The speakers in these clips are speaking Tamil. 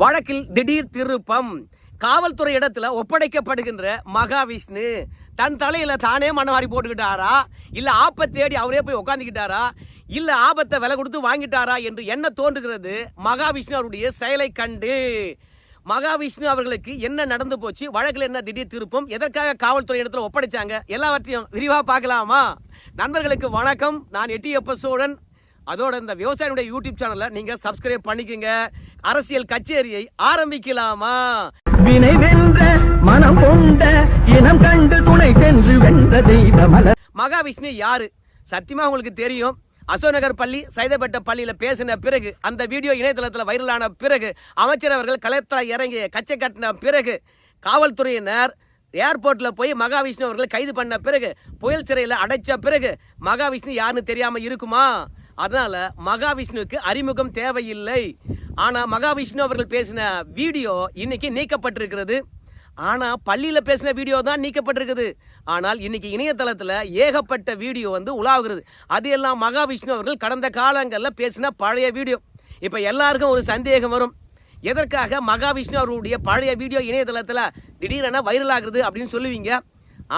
வழக்கில் திடீர் திருப்பம். காவல்துறை இடத்துல ஒப்படைக்கப்படுகின்ற மகாவிஷ்ணு தன் தலையில தானே மண்ணவாரி போட்டுக்கிட்டாரா? இல்ல ஆப்பை தேடி அவரே போய் உட்காந்துக்கிட்டாரா இல்ல ஆபத்தை விலை கொடுத்து வாங்கிட்டாரா என்று என்ன தோன்றுகிறது? மகாவிஷ்ணு அவருடைய செயலை கண்டு. மகாவிஷ்ணு அவர்களுக்கு என்ன நடந்து போச்சு? வழக்கில் என்ன திடீர் திருப்பம்? எதற்காக காவல்துறை இடத்துல ஒப்படைச்சாங்க? எல்லாவற்றையும் விரிவா பார்க்கலாமா? நண்பர்களுக்கு வணக்கம். நான் எட்டி எப்ப சோழன். அதோட இந்த விவசாயினுடைய யூடியூப் சேனலை நீங்க சப்ஸ்கிரைப் பண்ணிக்கங்க. அரசியல் கச்சேரியை ஆரம்பிக்கலாமா? வினை வென்ற மனம் கொண்ட இனம் கண்டு துணை சென்று வென்ற தெய்வமல மகாவிஷ்ணு யாரு? சத்தியமா உங்களுக்கு தெரியும். அசோநகர் பள்ளி சைதாப்பேட்டை பள்ளியில பேசின பிறகு அந்த வீடியோ இணையதளத்துல வைரலான பிறகு அமைச்சர் அவர்கள் களத்துல இறங்கி கச்சை கட்டின பிறகு காவல்துறையினர் ஏர்போர்ட்ல போய் மகாவிஷ்ணு அவர்களை கைது பண்ண பிறகு புயல் சிறையில் அடைச்ச பிறகு மகாவிஷ்ணு யாருன்னு தெரியாம இருக்குமா? அதனால் மகாவிஷ்ணுவுக்கு அறிமுகம் தேவையில்லை. ஆனால் மகாவிஷ்ணு அவர்கள் பேசின வீடியோ இன்னைக்கு நீக்கப்பட்டிருக்கிறது. ஆனால் பள்ளியில் பேசின வீடியோ தான் நீக்கப்பட்டிருக்குது. ஆனால் இன்னைக்கு இணையதளத்தில் ஏகப்பட்ட வீடியோ வந்து உலாவுகிறது. அது எல்லாம் மகாவிஷ்ணு அவர்கள் கடந்த காலங்களில் பேசின பழைய வீடியோ. இப்போ எல்லாருக்கும் ஒரு சந்தேகம் வரும். எதற்காக மகாவிஷ்ணு அவர்களுடைய பழைய வீடியோ இணையதளத்தில் திடீரென வைரல் ஆகுது அப்படின்னு சொல்லுவீங்க?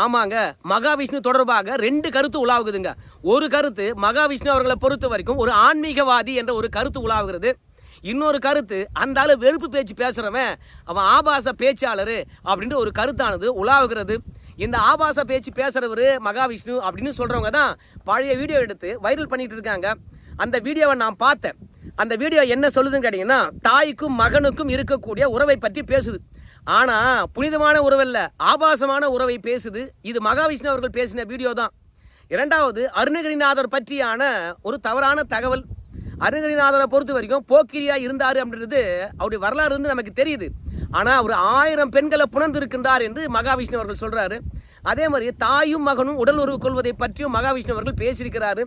ஆமாங்க மகாவிஷ்ணு தொடர்பாக ரெண்டு கருத்து உலாவுகுதுங்க. ஒரு கருத்து மகாவிஷ்ணு அவர்களை பொறுத்த வரைக்கும் ஒரு ஆன்மீகவாதி என்ற ஒரு கருத்து உலாவுகிறது. இன்னொரு கருத்து அந்த ஆள் வெறுப்பு பேச்சு பேசுகிறவன் அவன் ஆபாச பேச்சாளர் அப்படின்ற ஒரு கருத்தானது உலாவுகிறது. இந்த ஆபாச பேச்சு பேசுகிறவர் மகாவிஷ்ணு அப்படின்னு சொல்கிறவங்க தான் பழைய வீடியோ எடுத்து வைரல் பண்ணிகிட்டு இருக்காங்க. அந்த வீடியோவை நான் பார்த்தேன். அந்த வீடியோ என்ன சொல்லுதுன்னு கேட்டிங்கன்னா தாய்க்கும் மகனுக்கும் இருக்கக்கூடிய உறவை பற்றி பேசுது. ஆனால் புனிதமான உறவல்ல ஆபாசமான உறவை பேசுது. இது மகாவிஷ்ணு அவர்கள் பேசின வீடியோ தான். இரண்டாவது அருணகிரிநாதர் பற்றியான ஒரு தவறான தகவல். அருணகிரிநாதரை பொறுத்த வரைக்கும் போக்கிரியா இருந்தார் அப்படின்றது அவருடைய வரலாறு வந்து நமக்கு தெரியுது. ஆனால் அவர் ஆயிரம் பெண்களை புணர்ந்து இருக்கின்றார் என்று மகாவிஷ்ணு அவர்கள் சொல்கிறாரு அதே மாதிரி தாயும் மகனும் உடல் உறவு கொள்வதை பற்றியும் மகாவிஷ்ணு அவர்கள் பேசியிருக்கிறாரு.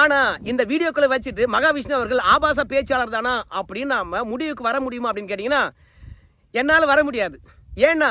ஆனால் இந்த வீடியோக்களை வச்சுட்டு மகாவிஷ்ணு அவர்கள் ஆபாச பேச்சாளர் தானா அப்படின்னு நாம் முடிவுக்கு வர முடியுமா அப்படின்னு கேட்டிங்கன்னா என்னால் வர முடியாது. ஏன்னா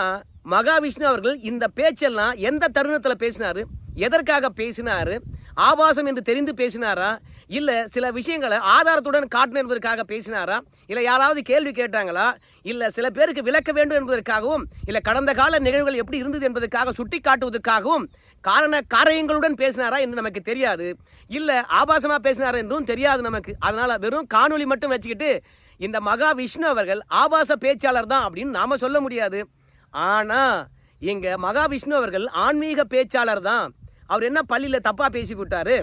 மகாவிஷ்ணு அவர்கள் இந்த பேச்செல்லாம் எந்த தருணத்தில் பேசினார்? எதற்காக பேசினாரு? ஆபாசம் என்று தெரிந்து பேசினாரா? இல்லை சில விஷயங்களை ஆதாரத்துடன் காட்டணும் என்பதற்காக பேசினாரா? இல்லை யாராவது கேள்வி கேட்டாங்களா? இல்லை சில பேருக்கு விளக்க வேண்டும் என்பதற்காகவும் இல்லை கடந்த கால நிகழ்வுகள் எப்படி இருந்தது என்பதற்காக சுட்டி காட்டுவதற்காகவும் காரண காரியங்களுடன் பேசினாரா என்று நமக்கு தெரியாது. இல்லை ஆபாசமாக பேசினாரா என்றும் தெரியாது நமக்கு. அதனால் வெறும் காணொலி மட்டும் வச்சுக்கிட்டு இந்த மகா விஷ்ணு அவர்கள் ஆபாச பேச்சாளர் தான் அப்படின்னு நாம் சொல்ல முடியாது. ஆனா மகா மகாவிஷ்ணு அவர்கள் ஆன்மீக பேச்சாளர் தான். அவர் என்ன பள்ளியில் தப்பாக பேசி விட்டாரு?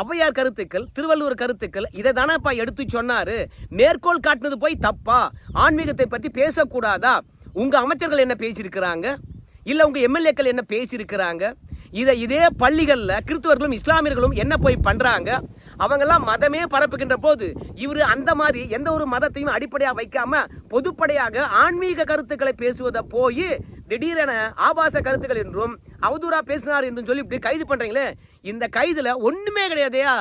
ஔவையார் கருத்துக்கள் திருவள்ளுவர் கருத்துக்கள் இதை தானேப்பா எடுத்து சொன்னார்? மேற்கோள் காட்டினது போய் தப்பா? ஆன்மீகத்தை பற்றி பேசக்கூடாதா? உங்கள் அமைச்சர்கள் என்ன பேசியிருக்கிறாங்க? இல்லை உங்கள் எம்எல்ஏக்கள் என்ன பேசியிருக்கிறாங்க? இதை இதே பள்ளிகளில் கிறிஸ்துவர்களும் இஸ்லாமியர்களும் என்ன போய் பண்ணுறாங்க அவங்கெல்லாம் மதமே பரப்புகின்ற போது இவர் அந்த மாதிரி எந்த ஒரு மதத்தையும் அடிப்படையாக வைக்காம பொதுப்படையாக ஆன்மீக கருத்துக்களை பேசுவதை போய் திடீரென ஆபாச கருத்துக்கள் என்றும் அவதூறா பேசினார் என்று சொல்லி இப்படி கைது பண்ணுறீங்களே இந்த கைதில் ஒன்றுமே கிடையாதையா?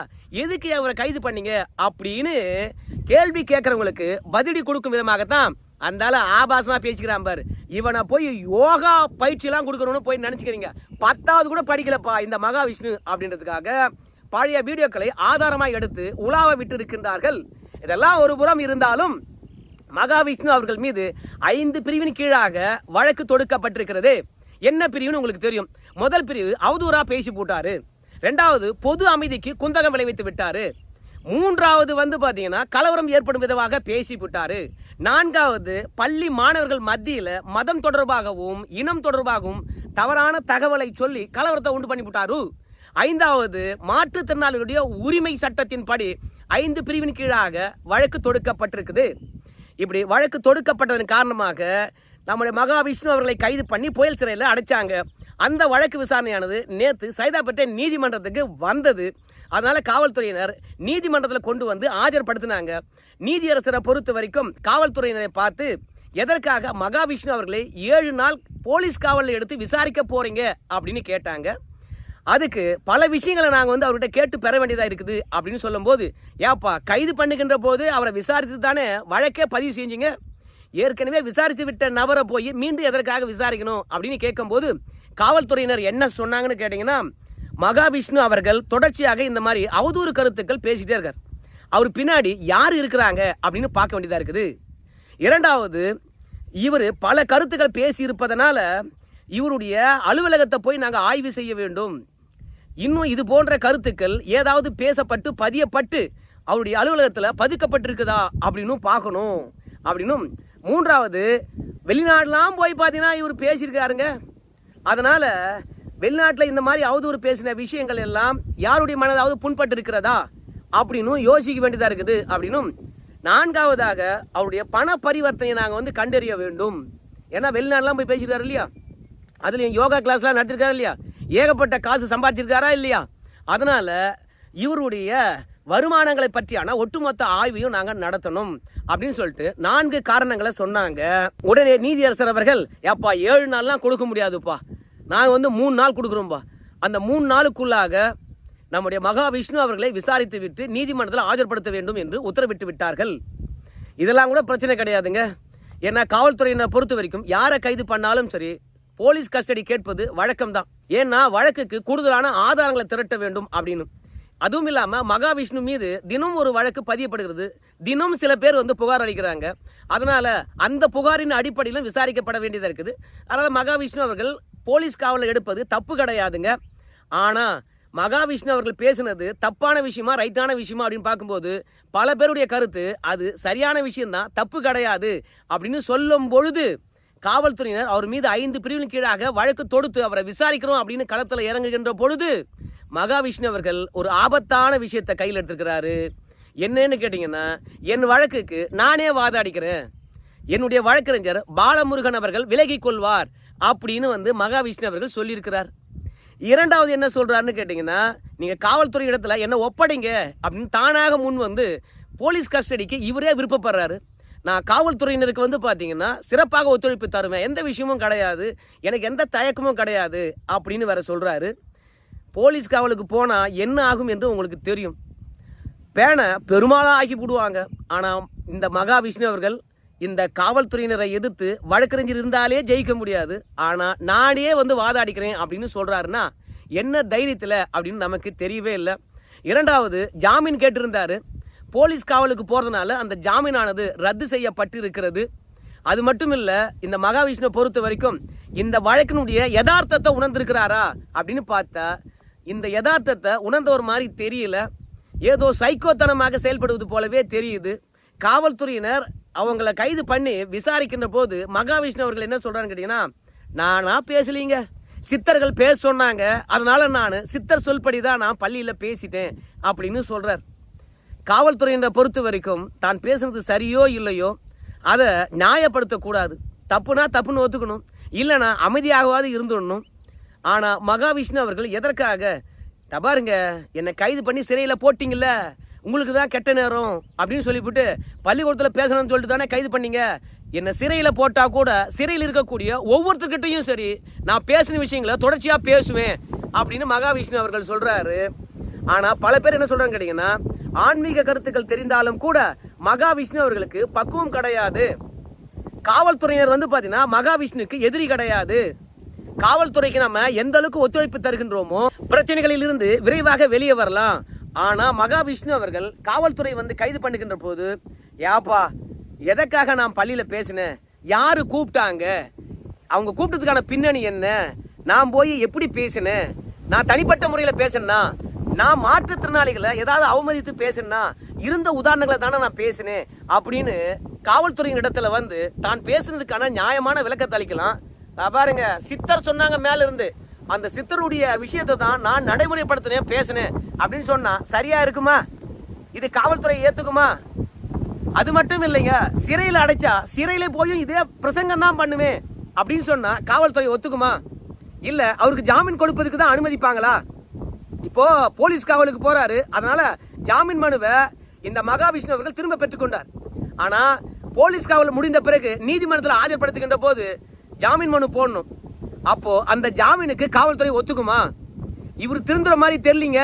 எதுக்கு அவரை கைது பண்ணீங்க? அப்படின்னு கேள்வி கேட்குறவங்களுக்கு பதிலடி கொடுக்கும் விதமாகத்தான் அந்த ஆபாசமாக பேசிக்கிறான் பாரு. இவனை போய் யோகா பயிற்சி எல்லாம் கொடுக்கணும்னு போய் நினச்சிக்கிறீங்க. பத்தாவது கூட படிக்கலப்பா இந்த மகாவிஷ்ணு அப்படின்றதுக்காக பழைய வீடியோக்களை ஆதாரமாக எடுத்து உலாவ விட்டு இருக்கின்றார்கள் இதெல்லாம் ஒரு புறம் இருந்தாலும் மகாவிஷ்ணு அவர்கள் மீது ஐந்து பிரிவின் கீழாக வழக்கு தொடுக்கப்பட்டிருக்கிறது. என்ன பிரிவுன்னு உங்களுக்கு தெரியும். முதல் பிரிவு அவதூறா பேசி போட்டாரு. ரெண்டாவது பொது அமைதிக்கு குந்தகம் விளைவித்து விட்டாரு. மூன்றாவது வந்து பார்த்தீங்கன்னா கலவரம் ஏற்படும் விதமாக பேசி விட்டாரு. நான்காவது பள்ளி மாணவர்கள் மத்தியில் மதம் தொடர்பாகவும் இனம் தொடர்பாகவும் தவறான தகவலை சொல்லி கலவரத்தை உண்டு பண்ணி விட்டாரு. ஐந்தாவது மாற்றுத்திறனாளிகளுடைய உரிமை சட்டத்தின்படி ஐந்து பிரிவின் கீழாக வழக்கு தொடுக்கப்பட்டிருக்குது. இப்படி வழக்கு தொடுக்கப்பட்டதன் காரணமாக நம்முடைய மகாவிஷ்ணு அவர்களை கைது பண்ணி புயல் சிறையில் அடைச்சாங்க. அந்த வழக்கு விசாரணையானது நேற்று சைதாப்பேட்டை நீதிமன்றத்துக்கு வந்தது. அதனால காவல்துறையினர் நீதிமன்றத்தில் கொண்டு வந்து ஆஜர்படுத்தினாங்க. நீதியரசரை பொறுத்த வரைக்கும் காவல்துறையினரை பார்த்து எதற்காக மகாவிஷ்ணு அவர்களை ஏழு நாள் போலீஸ் காவலில் எடுத்து விசாரிக்க போறீங்க? அப்படின்னு கேட்டாங்க. அதுக்கு பல விஷயங்களை நாங்கள் வந்து அவர்கிட்ட கேட்டு பெற வேண்டியதாக இருக்குது அப்படின்னு சொல்லும்போது ஏப்பா கைது பண்ணுகின்ற போது அவரை விசாரித்து தானே வழக்கே பதிவு செஞ்சீங்க? ஏற்கனவே விசாரித்து விட்ட நபரை போய் மீண்டும் எதற்காக விசாரிக்கணும் அப்படின்னு கேட்கும்போது காவல்துறையினர் என்ன சொன்னாங்கன்னு கேட்டிங்கன்னா மகாவிஷ்ணு அவர்கள் தொடர்ச்சியாக இந்த மாதிரி அவதூறு கருத்துக்கள் பேசிட்டே இருக்கார். அவர் பின்னாடி யார் இருக்கிறாங்க அப்படின்னு பார்க்க வேண்டியதாக இருக்குது. இரண்டாவது இவர் பல கருத்துக்கள் பேசி இருப்பதனால இவருடைய அலுவலகத்தை போய் நாங்கள் ஆய்வு செய்ய வேண்டும். இன்னும் இது போன்ற கருத்துக்கள் ஏதாவது பேசப்பட்டு பதியப்பட்டு அவருடைய அலுவலகத்தில் பதிக்கப்பட்டிருக்குதா அப்படின்னும் பார்க்கணும். அப்படின்னும் மூன்றாவது வெளிநாடுலாம் போய் பார்த்தீங்கன்னா இவர் பேசியிருக்காருங்க. அதனால் வெளிநாட்டில் இந்த மாதிரி அவதூறு பேசின விஷயங்கள் எல்லாம் யாருடைய மனதாவது புண்பட்டு இருக்கிறதா அப்படின்னும் யோசிக்க வேண்டியதாக இருக்குது. அப்படின்னும் நான்காவதாக அவருடைய பண பரிவர்த்தனையை நாங்கள் வந்து கண்டறிய வேண்டும். ஏன்னா வெளிநாடுலாம் போய் பேசியிருக்காரு இல்லையா? அதுலேயும் யோகா கிளாஸ்லாம் நடத்திருக்காரு இல்லையா? ஏகப்பட்ட காசு சம்பாதிச்சிருக்காரா இல்லையா? அதனால் இவருடைய வருமானங்களை பற்றியான ஒட்டுமொத்த ஆய்வையும் நாங்கள் நடத்தணும் அப்படின்னு சொல்லிட்டு நான்கு காரணங்களை சொன்னாங்க. உடனே நீதியரசர் அவர்கள் ஏப்பா ஏழு நாள்லாம் கொடுக்க முடியாதுப்பா. நாங்கள் வந்து மூணு நாள் கொடுக்குறோம்ப்பா அந்த மூணு நாளுக்குள்ளாக நம்முடைய மகாவிஷ்ணு அவர்களை விசாரித்து விட்டு நீதிமன்றத்தில் ஆஜர்படுத்த வேண்டும் என்று உத்தரவிட்டு விட்டார்கள். இதெல்லாம் கூட பிரச்சனை கிடையாதுங்க. ஏன்னா காவல்துறையினை பொறுத்த வரைக்கும் யாரை கைது பண்ணாலும் சரி போலீஸ் கஸ்டடி கேட்பது வழக்கம் தான் ஏன்னா வழக்குக்கு கூடுதலான ஆதாரங்களை திரட்ட வேண்டும் அப்படின்னு. அதுவும் இல்லாமல் மகாவிஷ்ணு மீது தினம் ஒரு வழக்கு பதியப்படுகிறது. தினம் சில பேர் வந்து புகார் அளிக்கிறாங்க. அதனால அந்த புகாரின் அடிப்படையிலும் விசாரிக்கப்பட வேண்டியதாக இருக்குது. அதனால மகாவிஷ்ணு அவர்கள் போலீஸ் காவலில் எடுப்பது தப்பு கிடையாதுங்க. ஆனால் மகாவிஷ்ணு அவர்கள் பேசுனது தப்பான விஷயமா ரைட்டான விஷயமா அப்படின்னு பார்க்கும்போது பல பேருடைய கருத்து அது சரியான விஷயம்தான் தப்பு கிடையாது அப்படின்னு சொல்லும் பொழுது காவல்துறையினர் அவர் மீது ஐந்து பிரிவின் கீழாக வழக்கு தொடுத்து அவரை விசாரிக்கிறோம் அப்படின்னு களத்தில் இறங்குகின்ற பொழுது மகாவிஷ்ணு அவர்கள் ஒரு ஆபத்தான விஷயத்தை கையில் எடுத்துருக்கிறாரு. என்னன்னு கேட்டிங்கன்னா என் வழக்குக்கு நானே வாதாடிக்கிறேன். என்னுடைய வழக்கறிஞர் பாலமுருகன் அவர்கள் விலகிக் கொள்வார் அப்படின்னு வந்து மகாவிஷ்ணு அவர்கள் சொல்லியிருக்கிறார். இரண்டாவது என்ன சொல்கிறாருன்னு கேட்டிங்கன்னா நீங்கள் காவல்துறை இடத்துல என்ன ஒப்படைங்க அப்படின்னு தானாக முன் வந்து போலீஸ் கஸ்டடிக்கு இவரே விருப்பப்படுறாரு. நான் காவல்துறையினருக்கு வந்து பார்த்தீங்கன்னா சிறப்பாக ஒத்துழைப்பு தருவேன். எந்த விஷயமும் கிடையாது. எனக்கு எந்த தயக்கமும் கிடையாது அப்படின்னு வேற சொல்கிறாரு போலீஸ் காவலுக்கு போனால் என்ன ஆகும் என்று உங்களுக்கு தெரியும். பேனை பெருமாளாக ஆக்கி போடுவாங்க. ஆனால் இந்த மகாவிஷ்ணு அவர்கள் இந்த காவல்துறையினரை எதிர்த்து வழக்கறிஞர் இருந்தாலே ஜெயிக்க முடியாது. ஆனால் நானே வந்து வாதாடிக்கிறேன் அப்படின்னு சொல்கிறாருன்னா என்ன தைரியத்தில் அப்படின்னு நமக்கு தெரியவே இல்லை. இரண்டாவது ஜாமீன் கேட்டிருந்தாரு. போலீஸ் காவலுக்கு போகிறதுனால அந்த ஜாமீனானது ரத்து செய்யப்பட்டிருக்கிறது. அது மட்டும் இல்லை இந்த மகாவிஷ்ணு பொறுத்த வரைக்கும் இந்த வழக்கினுடைய யதார்த்தத்தை உணர்ந்திருக்கிறாரா அப்படின்னு பார்த்தா இந்த யதார்த்தத்தை உணர்ந்த ஒரு மாதிரி தெரியல. ஏதோ சைக்கோத்தனமாக செயல்படுவது போலவே தெரியுது. காவல்துறையினர் அவங்கள கைது பண்ணி விசாரிக்கின்ற போது மகாவிஷ்ணு அவர்கள் என்ன சொல்கிறான்னு கேட்டிங்கன்னா நானா பேசலீங்க. சித்தர்கள் பேச சொன்னாங்க. அதனால நான் சித்தர் சொல்படி தான் நான் பள்ளியில் பேசிட்டேன் அப்படின்னு சொல்கிறார் காவல்துறையினரை பொறுத்த வரைக்கும் தான் பேசுனது சரியோ இல்லையோ அதை நியாயப்படுத்தக்கூடாது. தப்புனா தப்புன்னு ஒத்துக்கணும். இல்லைனா அமைதியாகவாது இருந்துடணும். ஆனால் மகாவிஷ்ணு அவர்கள் எதற்காக? தபாருங்க என்னை கைது பண்ணி சிறையில் போட்டிங்கல்ல உங்களுக்கு தான் கெட்ட நேரம் அப்படின்னு சொல்லிவிட்டு பள்ளிக்கூடத்தில் பேசணும்னு சொல்லிட்டு தானே கைது பண்ணீங்க? என்னை சிறையில் போட்டால் கூட சிறையில் இருக்கக்கூடிய ஒவ்வொருத்தர்கிட்டையும் சரி நான் பேசின விஷயங்களை தொடர்ச்சியாக பேசுவேன் அப்படின்னு மகாவிஷ்ணு அவர்கள் சொல்கிறாரு ஆனால் பல பேர் என்ன சொல்கிறாங்க கேட்டிங்கன்னா ஆன்மீக கருத்துக்கள் தெரிந்தாலும் கூட மகாவிஷ்ணு அவர்களுக்கு பக்குவம் கிடையாது. காவல்துறையினர் வந்து பார்த்தீங்கன்னா மகாவிஷ்ணுக்கு எதிரி கிடையாது. காவல்துறைக்கு நம்ம எந்த அளவுக்கு ஒத்துழைப்பு தருகின்றோமோ பிரச்சனைகளில் இருந்து விரைவாக வெளியே வரலாம். ஆனா மகாவிஷ்ணு அவர்கள் காவல்துறை வந்து கைது பண்ணுகின்ற போது யாப்பா எதற்காக நான் பள்ளியில பேசினேன் யாரு கூப்பிட்டாங்க? அவங்க கூப்பிட்டதுக்கான பின்னணி என்ன? நான் போய் எப்படி பேசினேன் நான் தனிப்பட்ட முறையில் பேசினா நான் மாற்றுத்திறனாளிகளை ஏதாவது அவமதித்து பேசினா இருந்த உதாரணங்களை தானே நான் பேசினேன் அப்படின்னு காவல்துறையின் இடத்துல வந்து தான் பேசுனதுக்கான நியாயமான விளக்கத்தை அளிக்கலாம். பாருங்க சித்தர் சொன்னாங்க மேல இருந்து அந்த சித்தருடைய விஷயத்தை தான் நான் நடைமுறைப்படுத்தினேன் பேசினேன். அப்படின்னு சொன்னா சரியா இருக்குமா? இது காவல்துறை ஏத்துக்குமா? அது மட்டும் இல்லைங்க சிறையில் அடைச்சா சிறையில போயும் இதே பிரசங்கம் தான் பண்ணுவேன் அப்படின்னு சொன்னா காவல்துறை ஒத்துக்குமா? இல்ல அவருக்கு ஜாமீன் கொடுப்பதுக்கு தான் அனுமதிப்பாங்களா? இப்போ போலீஸ் காவலுக்கு போறாரு அதனால ஜாமீன் மனுவை இந்த மகாவிஷ்ணு அவர்கள் திரும்ப பெற்றுக்கொண்டார் ஆனா போலீஸ் காவல் முடிந்த பிறகு நீதிமன்றத்தில் ஆஜர்படுத்துகின்ற போது ஜாமீன் மனு போடணும். அப்போ அந்த ஜாமீனுக்கு காவல்துறை ஒத்துக்குமா? இவர் திருந்துற மாதிரி தெரியலீங்க.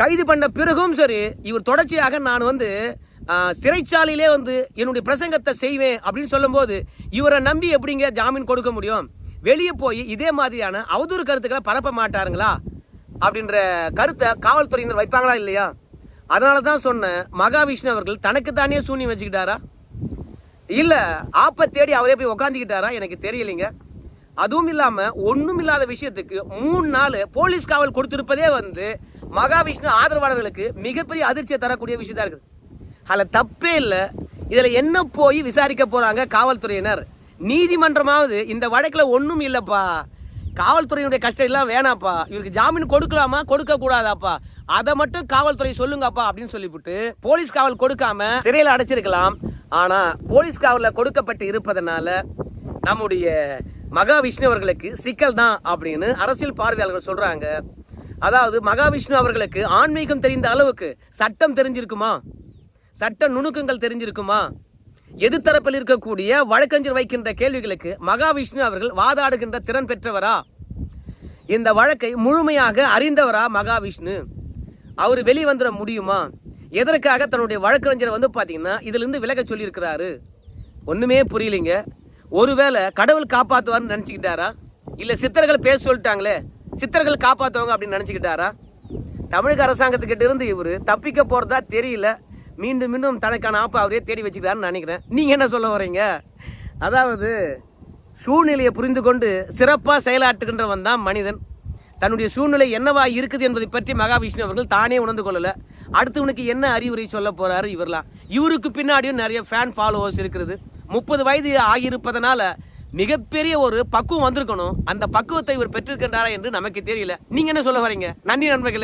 கைது பண்ண பிறகும் சரி இவர் தொடர்ச்சியாக நான் வந்து சிறைச்சாலையிலே வந்து என்னுடைய பிரசங்கத்தை செய்வேன் அப்படின்னு சொல்லும்போது இவரை நம்பி எப்படிங்க ஜாமீன் கொடுக்க முடியும்? வெளியே போய் இதே மாதிரியான அவதூறு கருத்துக்களை பரப்ப மாட்டாருங்களா? அப்படின்ற கருத்தை காவல்துறையினர் வைப்பாங்களா இல்லையா? அதனால தான் சொன்னேன் மகாவிஷ்ணு அவர்கள் தனக்கு தானே சூன்யம் வச்சுக்கிட்டாரா? இல்ல ஆப்ப தேடி அவரே போய் உக்காந்துக்கிட்டாரா? எனக்கு தெரியலைங்க. அதுவும் இல்லாம ஒண்ணும் இல்லாத விஷயத்துக்கு மூணு நாள் போலீஸ் காவல் கொடுத்திருப்பதே வந்து மகாவிஷ்ணு ஆதரவாளர்களுக்கு மிகப்பெரிய அதிர்ச்சியை தரக்கூடிய விஷயம் தான் இருக்குது. அதில் தப்பே இல்லை. இதுல என்ன போய் விசாரிக்க போறாங்க காவல்துறையினர்? நீதிமன்றமாவது இந்த வழக்கில் ஒன்றும் இல்லைப்பா. காவல்துறையினுடைய கஷ்டம் எல்லாம் வேணாப்பா. இவருக்கு ஜாமீன் கொடுக்கலாமா? கொடுக்க கூடாதாப்பா அதை மட்டும் காவல்துறை சொல்லுங்கப்பா அப்படின்னு சொல்லிவிட்டு போலீஸ் காவல் கொடுக்காம சிறையில் அடைச்சிருக்கலாம். ஆனா போலீஸ் காவலில் கொடுக்கப்பட்டு இருப்பதனால நம்முடைய மகாவிஷ்ணு அவர்களுக்கு சிக்கல் தான் அப்படின்னு அரசியல் பார்வையாளர்கள் சொல்றாங்க. அதாவது மகாவிஷ்ணு அவர்களுக்கு ஆன்மீகம் தெரிந்த அளவுக்கு சட்டம் தெரிஞ்சிருக்குமா? சட்ட நுணுக்கங்கள் தெரிஞ்சிருக்குமா? எதிர்த்தரப்பில் இருக்கக்கூடிய வழக்கறிஞர் வைக்கின்ற கேள்விகளுக்கு மகாவிஷ்ணு அவர்கள் வாதாடுகின்ற திறன் பெற்றவரா? இந்த வழக்கை முழுமையாக அறிந்தவரா மகாவிஷ்ணு? அவர் வெளியே வந்துட முடியுமா? எதற்காக தன்னுடைய வழக்கறிஞரை வந்து பார்த்தீங்கன்னா இதிலிருந்து விலக சொல்லியிருக்கிறாரு? ஒன்றுமே புரியலைங்க. ஒருவேளை கடவுள் காப்பாற்றுவார்னு நினச்சிக்கிட்டாரா? இல்லை சித்தர்கள் பேச சொல்லிட்டாங்களே சித்தர்கள் காப்பாற்றுவாங்க அப்படின்னு நினச்சிக்கிட்டாரா? தமிழக அரசாங்கத்துக்கிட்ட இருந்து இவர் தப்பிக்க போகிறதா தெரியல. மீண்டும் மீண்டும் தனக்கான ஆப்பை அவரே தேடி வச்சுக்கிறாருன்னு நினைக்கிறேன். நீங்கள் என்ன சொல்ல வரீங்க? அதாவது சூழ்நிலையை புரிந்து கொண்டு சிறப்பாக செயலாற்றுகின்றவன் தான் மனிதன். தன்னுடைய சூழ்நிலை என்னவா இருக்குது என்பதை பற்றி மகாவிஷ்ணு அவர்கள் தானே உணர்ந்து கொள்ளல. அடுத்தவனுக்கு என்ன அறிவுரை சொல்ல போறாரு இவர்லாம். இவருக்கு பின்னாடியும் நிறைய ஃபேன் ஃபாலோவர்ஸ் இருக்குது முப்பது வயது ஆகியிருப்பதனால மிகப்பெரிய ஒரு பக்குவம் வந்திருக்கணும். அந்த பக்குவத்தை இவர் பெற்றிருக்கின்றாரா என்று நமக்கு தெரியல. நீங்க என்ன சொல்ல வரீங்க? நன்றி நண்பர்களே.